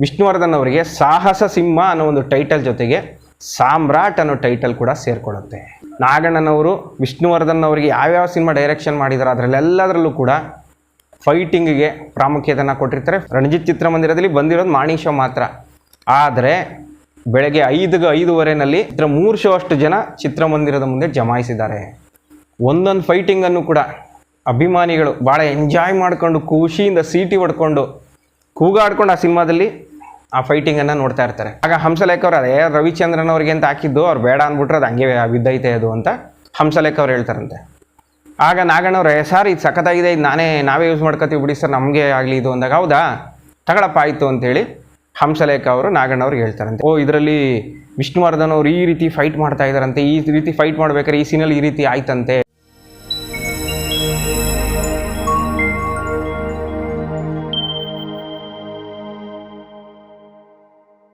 ವಿಷ್ಣುವರ್ಧನ್ ಅವರಿಗೆ ಸಾಹಸ ಸಿಂಹ ಅನ್ನೋ ಒಂದು ಟೈಟಲ್ ಜೊತೆಗೆ ಸಾಮ್ರಾಟ್ ಅನ್ನೋ ಟೈಟಲ್ ಕೂಡ ಸೇರ್ಕೊಳ್ಳುತ್ತೆ. ನಾಗಣ್ಣನವರು, ವಿಷ್ಣುವರ್ಧನ್ ಅವರಿಗೆ ಯಾವ್ಯಾವ ಸಿನಿಮಾ ಡೈರೆಕ್ಷನ್ ಮಾಡಿದಾರೆ ಅದರಲ್ಲೆಲ್ಲದರಲ್ಲೂ ಕೂಡ ಫೈಟಿಂಗಿಗೆ ಪ್ರಾಮುಖ್ಯತೆಯನ್ನು ಕೊಟ್ಟಿರ್ತಾರೆ. ರಣಜಿತ್ ಚಿತ್ರಮಂದಿರದಲ್ಲಿ ಬಂದಿರೋದು ಮಾರ್ನಿಂಗ್ ಶೋ ಮಾತ್ರ. ಆದರೆ ಬೆಳಗ್ಗೆ ಐದು ಐದೂವರೆನಲ್ಲಿ ಚಿತ್ರ ಮೂರು ಶೋ ಅಷ್ಟು ಜನ ಚಿತ್ರಮಂದಿರದ ಮುಂದೆ ಜಮಾಯಿಸಿದ್ದಾರೆ. ಒಂದೊಂದು ಫೈಟಿಂಗನ್ನು ಕೂಡ ಅಭಿಮಾನಿಗಳು ಭಾಳ ಎಂಜಾಯ್ ಮಾಡಿಕೊಂಡು ಖುಷಿಯಿಂದ ಸೀಟಿ ಹೊಡ್ಕೊಂಡು ಕೂಗಾಡ್ಕೊಂಡು ಆ ಸಿನಿಮಾದಲ್ಲಿ ಆ ಫೈಟಿಂಗನ್ನು ನೋಡ್ತಾ ಇರ್ತಾರೆ. ಆಗ ಹಂಸಲೇಖ ಅವ್ರು ಅದೇ ರವಿಚಂದ್ರನ್ ಅವ್ರಿಗೆ ಅಂತ ಹಾಕಿದ್ದು ಅವ್ರು ಬೇಡ ಅಂದ್ಬಿಟ್ರೆ ಅದು ಹಂಗೆ ಬಿದ್ದೈತೆ ಅದು ಅಂತ ಹಂಸಲೇಖ ಅವ್ರು ಹೇಳ್ತಾರಂತೆ. ಆಗ ನಾಗಣ್ಣವ್ರೆ ಸರ್ ಇದು ಸಖತ್ತಾಗಿದೆ, ಇದು ನಾನೇ, ನಾವೇ ಯೂಸ್ ಮಾಡ್ಕೋತೀವಿ ಬಿಡಿ ಸರ್, ನಮಗೆ ಆಗಲಿ ಇದು ಅಂದಾಗ ಹೌದಾ? ತಗೊಳಪ್ಪ, ಆಯಿತು ಅಂತೇಳಿ ಹಂಸಲೇಖ ಅವರು ನಾಗಣ್ಣವ್ರಿಗೆ ಹೇಳ್ತಾರಂತೆ. ಓ, ಇದರಲ್ಲಿ ವಿಷ್ಣುವರ್ಧನ್ ಅವರು ಈ ರೀತಿ ಫೈಟ್ ಮಾಡ್ತಾ ಇದ್ದಾರಂತೆ, ಈ ರೀತಿ ಫೈಟ್ ಮಾಡ್ಬೇಕಾದ್ರೆ ಈ ಸೀನಲ್ಲಿ ಈ ರೀತಿ ಆಯ್ತಂತೆ.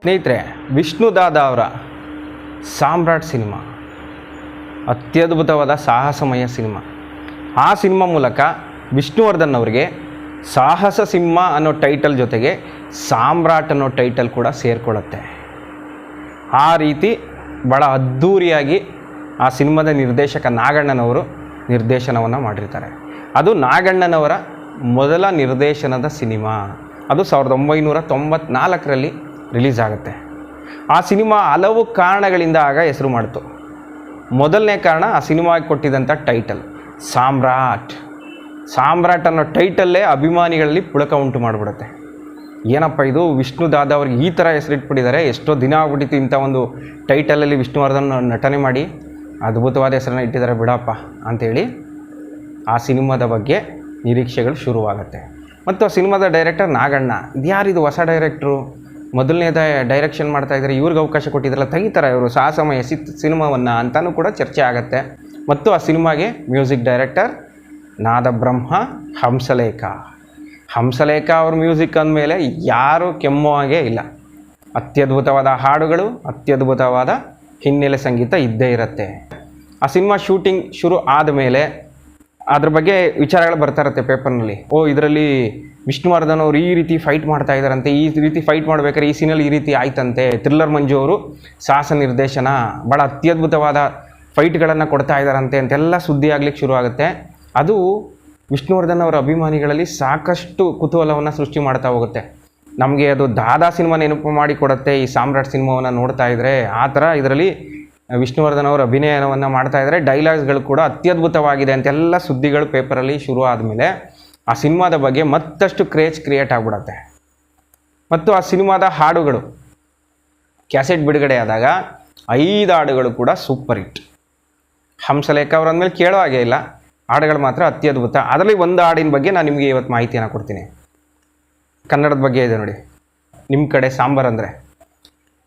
ಸ್ನೇಹಿತರೆ, ವಿಷ್ಣು ದಾದ ಅವರ ಸಾಮ್ರಾಟ್ ಸಿನಿಮಾ. ಅತ್ಯದ್ಭುತವಾದ ಸಾಹಸಮಯ ಸಿನಿಮಾ. ಆ ಸಿನಿಮಾ ಮೂಲಕ ವಿಷ್ಣುವರ್ಧನ್ ಅವರಿಗೆ ಸಾಹಸ ಸಿಂಹ ಅನ್ನೋ ಟೈಟಲ್ ಜೊತೆಗೆ ಸಾಮ್ರಾಟ್ ಅನ್ನೋ ಟೈಟಲ್ ಕೂಡ ಸೇರಿಕೊಳ್ಳುತ್ತೆ. ಆ ರೀತಿ ಭಾಳ ಅದ್ಧೂರಿಯಾಗಿ ಆ ಸಿನಿಮಾದ ನಿರ್ದೇಶಕ ನಾಗಣ್ಣನವರು ನಿರ್ದೇಶನವನ್ನು ಮಾಡಿರ್ತಾರೆ. ಅದು ನಾಗಣ್ಣನವರ ಮೊದಲ ನಿರ್ದೇಶನದ ಸಿನಿಮಾ. ಅದು ಸಾವಿರದ ಒಂಬೈನೂರ ತೊಂಬತ್ನಾಲ್ಕರಲ್ಲಿ ರಿಲೀಸ್ ಆಗುತ್ತೆ. ಆ ಸಿನಿಮಾ ಹಲವು ಕಾರಣಗಳಿಂದ ಆಗ ಹೆಸರು ಮಾಡಿತು. ಮೊದಲನೇ ಕಾರಣ ಆ ಸಿನಿಮಾಗೆ ಕೊಟ್ಟಿದ್ದಂಥ ಟೈಟಲ್ ಸಾಮ್ರಾಟ್. ಸಾಮ್ರಾಟ್ ಅನ್ನೋ ಟೈಟಲ್ಲೇ ಅಭಿಮಾನಿಗಳಲ್ಲಿ ಪುಳಕ ಉಂಟು ಮಾಡಿಬಿಡುತ್ತೆ. ಏನಪ್ಪ ಇದು? ವಿಷ್ಣು ದಾದಾ ಅವ್ರಿಗೆ ಈ ಥರ ಹೆಸರಿಟ್ಬಿಟ್ಟಿದ್ದಾರೆ ಎಷ್ಟೋ ದಿನ ಆಗ್ಬಿಟ್ಟಿತ್ತು ಇಂಥ ಒಂದು ಟೈಟಲಲ್ಲಿ ವಿಷ್ಣುವರ್ಧನ್ ನಟನೆ ಮಾಡಿ. ಅದ್ಭುತವಾದ ಹೆಸರನ್ನ ಇಟ್ಟಿದ್ದಾರೆ ಬಿಡಪ್ಪ ಅಂಥೇಳಿ ಆ ಸಿನಿಮಾದ ಬಗ್ಗೆ ನಿರೀಕ್ಷೆಗಳು ಶುರುವಾಗುತ್ತೆ. ಮತ್ತು ಆ ಸಿನಿಮಾದ ಡೈರೆಕ್ಟರ್ ನಾಗಣ್ಣ. ಇದು ಯಾರಿದು ಹೊಸ ಡೈರೆಕ್ಟ್ರು ಮೊದಲನೇದ ಡೈರೆಕ್ಷನ್ ಮಾಡ್ತಾ ಇದ್ದಾರೆ. ಇವ್ರಿಗೆ ಅವಕಾಶ ಕೊಟ್ಟಿದ್ರಲ್ಲ, ತೆಗಿತಾರೆ ಇವರು. ಸಾಹಸಮಯ ಸಿ ಸಿನಿಮಾವನ್ನು ಅಂತಲೂ ಕೂಡ ಚರ್ಚೆ ಆಗುತ್ತೆ. ಮತ್ತು ಆ ಸಿನಿಮಾಗೆ ಮ್ಯೂಸಿಕ್ ಡೈರೆಕ್ಟರ್ ನಾದಬ್ರಹ್ಮ ಹಂಸಲೇಖ. ಹಂಸಲೇಖ ಅವ್ರ ಮ್ಯೂಸಿಕ್ ಅಂದಮೇಲೆ ಯಾರೂ ಕೆಮ್ಮೋ ಹಾಗೆ ಇಲ್ಲ. ಅತ್ಯದ್ಭುತವಾದ ಹಾಡುಗಳು, ಅತ್ಯದ್ಭುತವಾದ ಹಿನ್ನೆಲೆ ಸಂಗೀತ ಇದ್ದೇ ಇರುತ್ತೆ. ಆ ಸಿನಿಮಾ ಶೂಟಿಂಗ್ ಶುರು ಆದ ಮೇಲೆ ಅದ್ರ ಬಗ್ಗೆ ವಿಚಾರಗಳು ಬರ್ತಾ ಇರುತ್ತೆ ಪೇಪರ್ನಲ್ಲಿ ಓ, ಇದರಲ್ಲಿ ವಿಷ್ಣುವರ್ಧನ್ ಅವರು ಈ ರೀತಿ ಫೈಟ್ ಮಾಡ್ತಾ ಇದ್ದಾರಂತೆ, ಈ ರೀತಿ ಫೈಟ್ ಮಾಡ್ಬೇಕಾದ್ರೆ ಈ ಸೀನಲ್ಲಿ ಈ ರೀತಿ ಆಯ್ತಂತೆ. ಥ್ರಿಲ್ಲರ್ ಮಂಜು ಅವರು ಸಾಹಸ ನಿರ್ದೇಶನ ಭಾಳ ಅತ್ಯದ್ಭುತವಾದ ಫೈಟ್ಗಳನ್ನು ಕೊಡ್ತಾ ಇದ್ದಾರಂತೆ ಅಂತೆಲ್ಲ ಸುದ್ದಿ ಆಗ್ಲಿಕ್ಕೆ ಶುರು ಆಗುತ್ತೆ. ಅದು ವಿಷ್ಣುವರ್ಧನ್ ಅವರ ಅಭಿಮಾನಿಗಳಲ್ಲಿ ಸಾಕಷ್ಟು ಕುತೂಹಲವನ್ನು ಸೃಷ್ಟಿ ಮಾಡ್ತಾ ಹೋಗುತ್ತೆ. ನಮಗೆ ಅದು ದಾದಾ ಸಿನಿಮಾ ನೆನಪು ಮಾಡಿ ಕೊಡುತ್ತೆ, ಈ ಸಾಮ್ರಾಟ್ ಸಿನಿಮಾವನ್ನು ನೋಡ್ತಾ ಇದ್ದರೆ ಆ ಥರ ಇದರಲ್ಲಿ ವಿಷ್ಣುವರ್ಧನ್ ಅವರ ಅಭಿನಯವನ್ನು ಮಾಡ್ತಾ ಇದ್ದಾರೆ ಡೈಲಾಗ್ಸ್ಗಳು ಕೂಡ ಅತ್ಯದ್ಭುತವಾಗಿದೆ ಅಂತೆಲ್ಲ ಸುದ್ದಿಗಳು ಪೇಪರಲ್ಲಿ ಶುರು ಆದಮೇಲೆ. ಆ ಸಿನಿಮಾದ ಬಗ್ಗೆ ಮತ್ತಷ್ಟು ಕ್ರೇಜ್ ಕ್ರಿಯೇಟ್ ಆಗಿಬಿಡತ್ತೆ. ಮತ್ತು ಆ ಸಿನಿಮಾದ ಹಾಡುಗಳು ಕ್ಯಾಸೆಟ್ ಬಿಡುಗಡೆ ಆದಾಗ ಐದು ಹಾಡುಗಳು ಕೂಡ ಸೂಪರ್ ಹಿಟ್ ಹಂಸಲೇಖ ಅವ್ರ ಅಂದಮೇಲೆ ಕೇಳೋ ಹಾಗೆ ಇಲ್ಲ. ಹಾಡುಗಳು ಮಾತ್ರ ಅತ್ಯದ್ಭುತ. ಅದರಲ್ಲಿ ಒಂದು ಹಾಡಿನ ಬಗ್ಗೆ ನಾನು ನಿಮಗೆ ಇವತ್ತು ಮಾಹಿತಿಯನ್ನು ಕೊಡ್ತೀನಿ. ಕನ್ನಡದ ಬಗ್ಗೆ ಇದೆ ನೋಡಿ. ನಿಮ್ಮ ಕಡೆ ಸಾಂಬಾರ್ ಅಂದರೆ.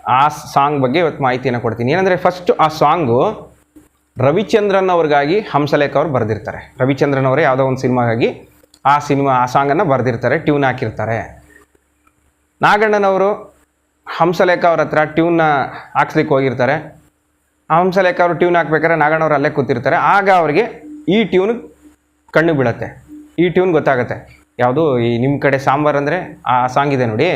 ಆ ಸಾಂಗ್ ಬಗ್ಗೆ ಇವತ್ತು ಮಾಹಿತಿಯನ್ನು ಕೊಡ್ತೀನಿ. ಏನಂದರೆ ಫಸ್ಟು ಆ ಸಾಂಗು ರವಿಚಂದ್ರನ್ ಅವ್ರಿಗಾಗಿ ಹಂಸಲೇಖ ಅವ್ರು ಬರೆದಿರ್ತಾರೆ. ರವಿಚಂದ್ರನ್ ಅವರೇ ಯಾವುದೋ ಒಂದು ಸಿನಿಮಾಗಾಗಿ ಆ ಸಿನಿಮಾ, ಆ ಸಾಂಗನ್ನು ಬರೆದಿರ್ತಾರೆ ಟ್ಯೂನ್ ಹಾಕಿರ್ತಾರೆ. ನಾಗಣ್ಣನವರು ಹಂಸಲೇಖ ಅವ್ರ ಹತ್ರ ಟ್ಯೂನ್ನ ಹಾಕ್ಸ್ಲಿಕ್ಕೆ ಹೋಗಿರ್ತಾರೆ. ಆ ಹಂಸಲೇಖ ಅವರು ಟ್ಯೂನ್ ಹಾಕ್ಬೇಕಾದ್ರೆ ನಾಗಣ್ಣವ್ರು ಅಲ್ಲೇ ಕೂತಿರ್ತಾರೆ. ಆಗ ಅವ್ರಿಗೆ ಈ ಟ್ಯೂನ್ ಕಣ್ಣು ಬೀಳತ್ತೆ. ಈ ಟ್ಯೂನ್ ಗೊತ್ತಾಗುತ್ತೆ. ಯಾವುದು ಈ ನಿಮ್ಮ ಕಡೆ ಸಾಂಬಾರು ಅಂದರೆ ಆ ಸಾಂಗ್ ಇದೆ ನೋಡಿ.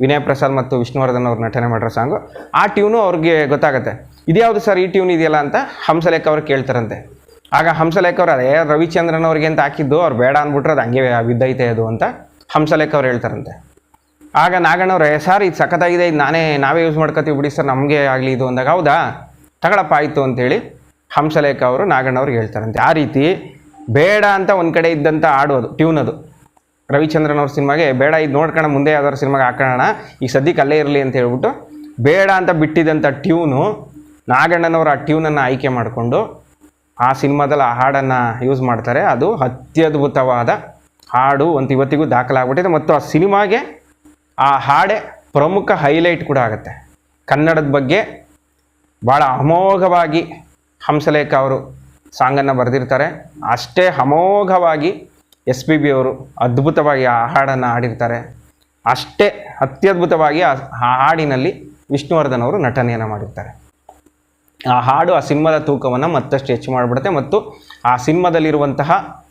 ವಿನಯ್ ಪ್ರಸಾದ್ ಮತ್ತು ವಿಷ್ಣುವರ್ಧನ್ ಅವ್ರು ನಟನೆ ಮಾಡಿರೋ ಸಾಂಗು. ಆ ಟ್ಯೂನು ಅವ್ರಿಗೆ ಗೊತ್ತಾಗುತ್ತೆ. ಇದ್ಯಾವುದು ಸರ್ ಈ ಟ್ಯೂನ್ ಇದೆಯಲ್ಲ ಅಂತ ಹಂಸಲೇಖ ಅವರು ಕೇಳ್ತಾರಂತೆ. ಆಗ ಹಂಸಲೇಖ ಅವ್ರು ಅದೇ ರವಿಚಂದ್ರನ್ ಅವ್ರಿಗೆ ಅಂತ ಹಾಕಿದ್ದು, ಅವ್ರು ಬೇಡ ಅಂದ್ಬಿಟ್ರೆ ಅದು ಹಂಗೆ ಬಿದ್ದೈತೆ ಅದು ಅಂತ ಹಂಸಲೇಖ ಅವ್ರು ಹೇಳ್ತಾರಂತೆ. ಆಗ ನಾಗಣ್ಣವ್ರೆ ಸರ್, ಇದು ಸಖತ್ತಾಗಿದೆ, ಇದು ನಾನೇ, ನಾವೇ ಯೂಸ್ ಮಾಡ್ಕೋತೀವಿ ಬಿಡಿ ಸರ್, ನಮಗೆ ಆಗಲಿ ಇದು ಅಂದಾಗ, ಹೌದಾ? ತಗೊಳಪ್ಪ, ಆಯಿತು ಅಂತೇಳಿ ಹಂಸಲೇಖ ಅವರು ನಾಗಣ್ಣವ್ರಿಗೆ ಹೇಳ್ತಾರಂತೆ. ಆ ರೀತಿ ಬೇಡ ಅಂತ ಒಂದು ಕಡೆ ಇದ್ದಂಥ ಹಾಡೋದು ಟ್ಯೂನ್ ಅದು. ರವಿಚಂದ್ರನ್ ಅವ್ರ ಸಿನಿಮಾಗೆ, ಬೇಡ, ಇದು ನೋಡ್ಕೋಣ, ಮುಂದೆ ಯಾವ್ದಾದ್ರು ಸಿನಿಮಾಗೆ ಹಾಕೋಣ, ಈಗ ಸದ್ಯಕ್ಕೆ ಅಲ್ಲೇ ಇರಲಿ ಅಂತ ಹೇಳ್ಬಿಟ್ಟು ಬೇಡ ಅಂತ ಬಿಟ್ಟಿದ್ದಂಥ ಟ್ಯೂನು ನಾಗಣ್ಣನವರು ಆ ಟ್ಯೂನನ್ನು ಆಯ್ಕೆ ಮಾಡಿಕೊಂಡು ಆ ಸಿನಿಮಾದಲ್ಲಿ ಆ ಹಾಡನ್ನು ಯೂಸ್ ಮಾಡ್ತಾರೆ. ಅದು ಅತ್ಯದ್ಭುತವಾದ ಹಾಡು ಅಂತ ಇವತ್ತಿಗೂ ದಾಖಲಾಗ್ಬಿಟ್ಟಿದೆ. ಮತ್ತು ಆ ಸಿನಿಮಾಗೆ ಆ ಹಾಡೆ ಪ್ರಮುಖ ಹೈಲೈಟ್ ಕೂಡ ಆಗುತ್ತೆ. ಕನ್ನಡದ ಬಗ್ಗೆ ಭಾಳ ಅಮೋಘವಾಗಿ ಹಂಸಲೇಖ ಅವರು ಸಾಂಗನ್ನು ಬರೆದಿರ್ತಾರೆ. ಅಷ್ಟೇ ಅಮೋಘವಾಗಿ ಎಸ್ ಪಿ ಬಿ ಅವರು ಅದ್ಭುತವಾಗಿ ಆ ಹಾಡನ್ನು ಹಾಡಿರ್ತಾರೆ. ಅಷ್ಟೇ ಅತ್ಯದ್ಭುತವಾಗಿ ಆ ಹಾಡಿನಲ್ಲಿ ವಿಷ್ಣುವರ್ಧನ್ ಅವರು ನಟನೆಯನ್ನು ಮಾಡಿರ್ತಾರೆ. ಆ ಹಾಡು ಆ ಸಿನಿಮಾದ ತೂಕವನ್ನು ಮತ್ತಷ್ಟು ಹೆಚ್ಚು ಮಾಡಿಬಿಡುತ್ತೆ ಮತ್ತು ಆ ಸಿನಿಮಾದಲ್ಲಿರುವಂತಹ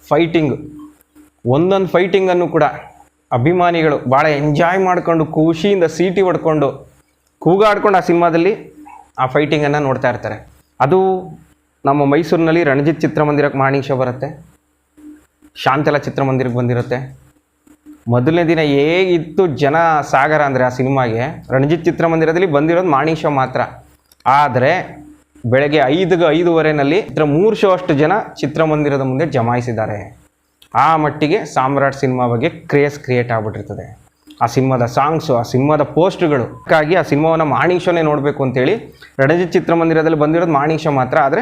ಫೈಟಿಂಗ್ ಒಂದೊಂದು ಫೈಟಿಂಗನ್ನು ಕೂಡ ಅಭಿಮಾನಿಗಳು ಭಾಳ ಎಂಜಾಯ್ ಮಾಡಿಕೊಂಡು ಖುಷಿಯಿಂದ ಸೀಟಿ ಹೊಡ್ಕೊಂಡು ಕೂಗಾಡ್ಕೊಂಡು ಆ ಸಿನಿಮಾದಲ್ಲಿ ಆ ಫೈಟಿಂಗನ್ನು ನೋಡ್ತಾ ಇರ್ತಾರೆ. ಅದು ನಮ್ಮ ಮೈಸೂರಿನಲ್ಲಿ ರಣಜಿತ್ ಚಿತ್ರಮಂದಿರಕ್ಕೆ ಮಾರ್ನಿಂಗ್ ಶೋ ಬರುತ್ತೆ. ಶಾಂತಲ ಚಿತ್ರಮಂದಿರಕ್ಕೆ ಬಂದಿರುತ್ತೆ. ಮೊದಲನೇ ದಿನ ಹೇಗಿತ್ತು ಜನ ಸಾಗರ ಅಂದರೆ ಆ ಸಿನಿಮಾಗೆ, ರಣಜಿತ್ ಚಿತ್ರಮಂದಿರದಲ್ಲಿ ಬಂದಿರೋದು ಮಾರ್ನಿಂಗ್ ಶೋ ಮಾತ್ರ. ಆದರೆ ಬೆಳಗ್ಗೆ ಐದು ಐದೂವರೆನಲ್ಲಿ ಚಿತ್ರ ಮೂರು ಶೋ ಅಷ್ಟು ಜನ ಚಿತ್ರಮಂದಿರದ ಮುಂದೆ ಜಮಾಯಿಸಿದ್ದಾರೆ. ಆ ಮಟ್ಟಿಗೆ ಸಾಮ್ರಾಟ್ ಸಿನಿಮಾ ಬಗ್ಗೆ ಕ್ರೇಸ್ ಕ್ರಿಯೇಟ್ ಆಗ್ಬಿಟ್ಟಿರ್ತದೆ. ಆ ಸಿನಿಮಾದ ಸಾಂಗ್ಸು, ಆ ಸಿನಿಮಾದ ಪೋಸ್ಟ್ಗಳು. ಹಾಗಾಗಿ ಆ ಸಿನಿಮಾವನ್ನು ಮಾರ್ನಿಂಗ್ ಶೋನೇ ನೋಡಬೇಕು ಅಂತೇಳಿ ರಣಜಿತ್ ಚಿತ್ರಮಂದಿರದಲ್ಲಿ ಬಂದಿರೋದು ಮಾರ್ನಿಂಗ್ ಶೋ ಮಾತ್ರ. ಆದರೆ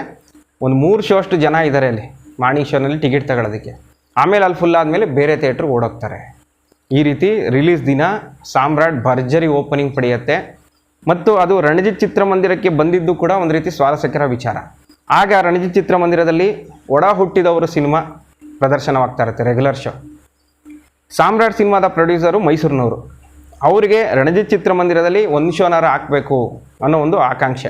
ಒಂದು ಮೂರು ಶೋ ಅಷ್ಟು ಜನ ಇದ್ದಾರೆ ಅಲ್ಲಿ ಮಾರ್ನಿಂಗ್ ಶೋನಲ್ಲಿ ಟಿಕೆಟ್ ತಗೊಳ್ಳೋದಕ್ಕೆ ಆಮೇಲೆ ಅಲ್ಲಿ ಫುಲ್ ಆದಮೇಲೆ ಬೇರೆ ಥಿಯೇಟ್ರ್ ಓಡೋಗ್ತಾರೆ. ಈ ರೀತಿ ರಿಲೀಸ್ ದಿನ ಸಾಮ್ರಾಟ್ ಭರ್ಜರಿ ಓಪನಿಂಗ್ ಪಡೆಯುತ್ತೆ. ಮತ್ತು ಅದು ರಣಜಿತ್ ಚಿತ್ರಮಂದಿರಕ್ಕೆ ಬಂದಿದ್ದು ಕೂಡ ಒಂದು ರೀತಿ ಸ್ವಾರಸ್ಯಕರ ವಿಚಾರ. ಆಗ ರಣಜಿತ್ ಚಿತ್ರಮಂದಿರದಲ್ಲಿ ಒಡ ಹುಟ್ಟಿದವರು ಸಿನಿಮಾ ಪ್ರದರ್ಶನವಾಗ್ತಾ ಇರುತ್ತೆ ರೆಗ್ಯುಲರ್ ಶೋ ಸಾಮ್ರಾಟ್ ಸಿನಿಮಾದ ಪ್ರೊಡ್ಯೂಸರು ಮೈಸೂರಿನವರು. ಅವರಿಗೆ ರಣಜಿತ್ ಚಿತ್ರಮಂದಿರದಲ್ಲಿ ಒಂದು ಶೋನಾರ ಹಾಕಬೇಕು ಅನ್ನೋ ಒಂದು ಆಕಾಂಕ್ಷೆ.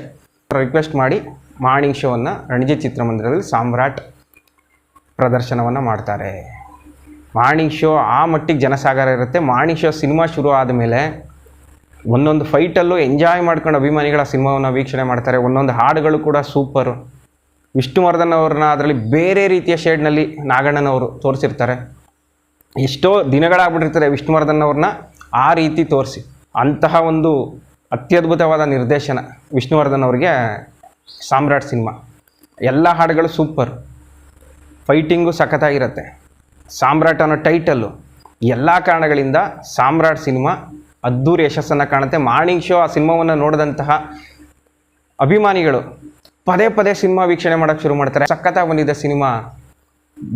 ರಿಕ್ವೆಸ್ಟ್ ಮಾಡಿ ಮಾರ್ನಿಂಗ್ ಶೋವನ್ನು ರಣಜಿತ್ ಚಿತ್ರಮಂದಿರದಲ್ಲಿ ಸಾಮ್ರಾಟ್ ಪ್ರದರ್ಶನವನ್ನು ಮಾಡ್ತಾರೆ. ಮಾರ್ನಿಂಗ್ ಶೋ ಆ ಮಟ್ಟಿಗೆ ಜನಸಾಗರ ಇರುತ್ತೆ. ಮಾರ್ನಿಂಗ್ ಶೋ ಸಿನಿಮಾ ಶುರು ಆದಮೇಲೆ ಒಂದೊಂದು ಫೈಟಲ್ಲೂ ಎಂಜಾಯ್ ಮಾಡ್ಕೊಂಡು ಅಭಿಮಾನಿಗಳ ಸಿನಿಮಾವನ್ನು ವೀಕ್ಷಣೆ ಮಾಡ್ತಾರೆ. ಒಂದೊಂದು ಹಾಡುಗಳು ಕೂಡ ಸೂಪರು ವಿಷ್ಣುವರ್ಧನ್ ಅವ್ರನ್ನ ಅದರಲ್ಲಿ ಬೇರೆ ರೀತಿಯ ಶೇಡ್ನಲ್ಲಿ ನಾಗಣ್ಣನವರು ತೋರಿಸಿರ್ತಾರೆ. ಎಷ್ಟೋ ದಿನಗಳಾಗ್ಬಿಟ್ಟಿರ್ತಾರೆ ವಿಷ್ಣುವರ್ಧನ್ ಅವ್ರನ್ನ ಆ ರೀತಿ ತೋರಿಸಿ. ಅಂತಹ ಒಂದು ಅತ್ಯದ್ಭುತವಾದ ನಿರ್ದೇಶನ ವಿಷ್ಣುವರ್ಧನ್ ಅವರಿಗೆ ಸಾಮ್ರಾಟ್ ಸಿನಿಮಾ. ಎಲ್ಲ ಹಾಡುಗಳು ಸೂಪರ್ ಫೈಟಿಂಗು ಸಖತ್ತಾಗಿರುತ್ತೆ. ಸಾಮ್ರಾಟ್ ಅನ್ನೋ ಟೈಟಲ್ಲು ಎಲ್ಲ ಕಾರಣಗಳಿಂದ ಸಾಮ್ರಾಟ್ ಸಿನಿಮಾ ಅದ್ಧೂರಿ ಯಶಸ್ಸನ್ನು ಕಾಣುತ್ತೆ. ಮಾರ್ನಿಂಗ್ ಶೋ ಆ ಸಿನಿಮಾವನ್ನು ನೋಡಿದಂತಹ ಅಭಿಮಾನಿಗಳು ಪದೇ ಪದೇ ಸಿನಿಮಾ ವೀಕ್ಷಣೆ ಮಾಡೋಕ್ಕೆ ಶುರು ಮಾಡ್ತಾರೆ. ಸಖತ್ತಾಗಿ ಬಂದಿದ್ದ ಸಿನಿಮಾ.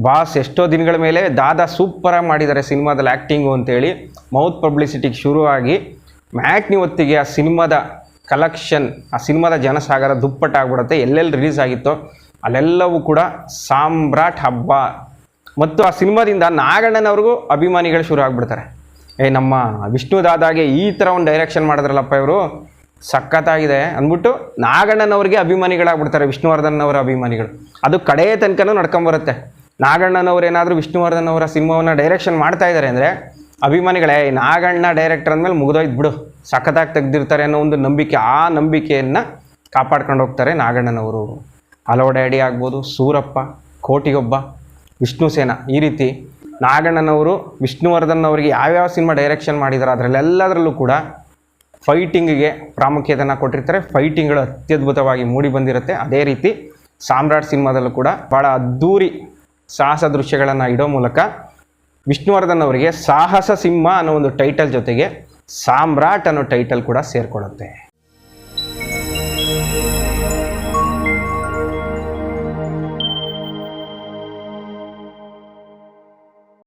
ಬಾಸ್ ಎಷ್ಟೋ ದಿನಗಳ ಮೇಲೆ ದಾದಾ ಸೂಪರಾಗಿ ಮಾಡಿದ್ದಾರೆ ಸಿನಿಮಾದಲ್ಲಿ ಆ್ಯಕ್ಟಿಂಗು ಅಂತೇಳಿ. ಮೌತ್ ಪಬ್ಲಿಸಿಟಿಗೆ ಶುರುವಾಗಿ ಮ್ಯಾಟ್ನಿ ಹೊತ್ತಿಗೆ ಆ ಸಿನಿಮಾದ ಕಲೆಕ್ಷನ್ ಆ ಸಿನಿಮಾದ ಜನಸಾಗರ ದುಪ್ಪಟ್ಟಾಗ್ಬಿಡುತ್ತೆ ಎಲ್ಲೆಲ್ಲಿ ರಿಲೀಸ್ ಆಗಿತ್ತೋ ಅಲ್ಲೆಲ್ಲವೂ ಕೂಡ ಸಾಮ್ರಾಟ್ ಹಬ್ಬ. ಮತ್ತು ಆ ಸಿನಿಮಾದಿಂದ ನಾಗಣ್ಣನವ್ರಿಗೂ ಅಭಿಮಾನಿಗಳು ಶುರು ಆಗ್ಬಿಡ್ತಾರೆ. ಏ, ನಮ್ಮ ವಿಷ್ಣು ದಾದಾಗೆ ಈ ಥರ ಒಂದು ಡೈರೆಕ್ಷನ್ ಮಾಡಿದ್ರಲ್ಲಪ್ಪ ಇವರು. ಸಖತ್ತಾಗಿದೆ ಅಂದ್ಬಿಟ್ಟು ನಾಗಣ್ಣನವ್ರಿಗೆ ಅಭಿಮಾನಿಗಳಾಗ್ಬಿಡ್ತಾರೆ ವಿಷ್ಣುವರ್ಧನ್ ಅವರ ಅಭಿಮಾನಿಗಳು. ಅದು ಕಡೆಯ ತನಕನೂ ನಡ್ಕೊಂಬರುತ್ತೆ. ನಾಗಣ್ಣನವ್ರು ಏನಾದರೂ ವಿಷ್ಣುವರ್ಧನ್ ಅವರ ಸಿನಿಮಾವನ್ನು ಡೈರೆಕ್ಷನ್ ಮಾಡ್ತಾ ಇದ್ದಾರೆ ಅಂದರೆ ಅಭಿಮಾನಿಗಳೇ ನಾಗಣ್ಣ ಡೈರೆಕ್ಟರ್ ಅಂದಮೇಲೆ ಮುಗಿದೋಯ್ತು ಬಿಡು. ಸಖತ್ತಾಗಿ ತೆಗೆದಿರ್ತಾರೆ ಅನ್ನೋ ಒಂದು ನಂಬಿಕೆ, ಆ ನಂಬಿಕೆಯನ್ನು ಕಾಪಾಡ್ಕೊಂಡು ಹೋಗ್ತಾರೆ ನಾಗಣ್ಣನವರು. ಅಲೋ ಡ್ಯಾಡಿ ಆಗ್ಬೋದು, ಸೂರಪ್ಪ, ಕೋಟಿಗೊಬ್ಬ ವಿಷ್ಣು ಸೇನಾ ಈ ರೀತಿ ನಾಗಣ್ಣನವರು ವಿಷ್ಣುವರ್ಧನ್ ಅವರಿಗೆ ಯಾವ್ಯಾವ ಸಿನಿಮಾ ಡೈರೆಕ್ಷನ್ ಮಾಡಿದ್ದಾರೆ ಅದರಲ್ಲೆಲ್ಲದರಲ್ಲೂ ಕೂಡ ಫೈಟಿಂಗಿಗೆ ಪ್ರಾಮುಖ್ಯತೆಯನ್ನು ಕೊಟ್ಟಿರ್ತಾರೆ. ಫೈಟಿಂಗ್ಗಳು ಅತ್ಯದ್ಭುತವಾಗಿ ಮೂಡಿ ಬಂದಿರುತ್ತೆ. ಅದೇ ರೀತಿ ಸಾಮ್ರಾಟ್ ಸಿನಿಮಾದಲ್ಲೂ ಕೂಡ ಭಾಳ ಅದ್ಧೂರಿ ಸಾಹಸ ದೃಶ್ಯಗಳನ್ನು ಇಡೋ ಮೂಲಕ ವಿಷ್ಣುವರ್ಧನ್ ಅವರಿಗೆ ಸಾಹಸ ಸಿಂಹ ಅನ್ನೋ ಒಂದು ಟೈಟಲ್ ಜೊತೆಗೆ ಸಾಮ್ರಾಟ್ ಅನ್ನೋ ಟೈಟಲ್ ಕೂಡ ಸೇರಿಕೊಳ್ಳುತ್ತೆ.